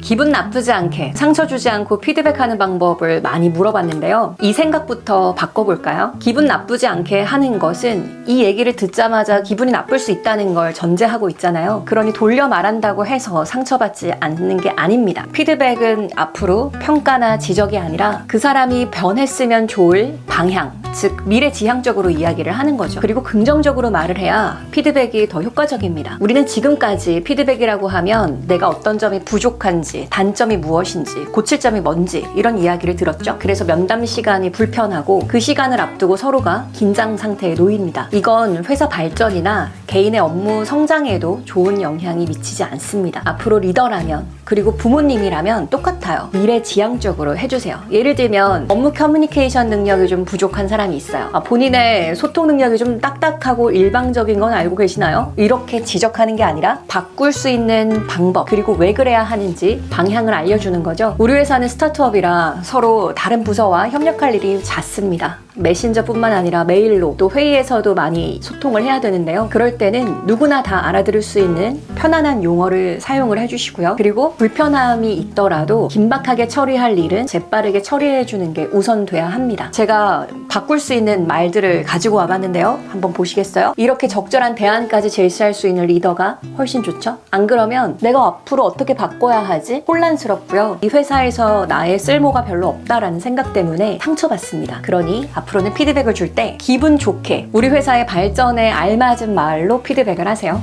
기분 나쁘지 않게 상처 주지 않고 피드백하는 방법을 많이 물어봤는데요. 이 생각부터 바꿔볼까요? 기분 나쁘지 않게 하는 것은 이 얘기를 듣자마자 기분이 나쁠 수 있다는 걸 전제하고 있잖아요. 그러니 돌려 말한다고 해서 상처받지 않는 게 아닙니다. 피드백은 앞으로 평가나 지적이 아니라 그 사람이 변했으면 좋을 방향, 즉 미래 지향적으로 이야기를 하는 거죠. 그리고 긍정적으로 말을 해야 피드백이 더 효과적입니다. 우리는 지금까지 피드백이라고 하면 내가 어떤 점이 부족한지, 단점이 무엇인지, 고칠 점이 뭔지 이런 이야기를 들었죠. 그래서 면담 시간이 불편하고 그 시간을 앞두고 서로가 긴장 상태에 놓입니다. 이건 회사 발전이나 개인의 업무 성장에도 좋은 영향이 미치지 않습니다. 앞으로 리더라면 그리고 부모님이라면 똑같아요. 미래 지향적으로 해주세요. 예를 들면 업무 커뮤니케이션 능력이 좀 부족한 사람이 있어요. 아, 본인의 소통 능력이 좀 딱딱하고 일방적인 건 알고 계시나요? 이렇게 지적하는 게 아니라 바꿀 수 있는 방법 그리고 왜 그래야 하는지 방향을 알려주는 거죠. 우리 회사는 스타트업이라 서로 다른 부서와 협력할 일이 잦습니다. 메신저뿐만 아니라 메일로 또 회의에서도 많이 소통을 해야 되는데요. 그럴 때는 누구나 다 알아들을 수 있는 편안한 용어를 사용을 해주시고요. 그리고 불편함이 있더라도 긴박하게 처리할 일은 재빠르게 처리해 주는 게 우선 돼야 합니다. 제가 바꿀 수 있는 말들을 가지고 와봤는데요. 한번 보시겠어요? 이렇게 적절한 대안까지 제시할 수 있는 리더가 훨씬 좋죠? 안 그러면 내가 앞으로 어떻게 바꿔야 하지? 혼란스럽고요. 이 회사에서 나의 쓸모가 별로 없다라는 생각 때문에 상처받습니다. 그러니 앞으로는 피드백을 줄 때 기분 좋게 우리 회사의 발전에 알맞은 말로 피드백을 하세요.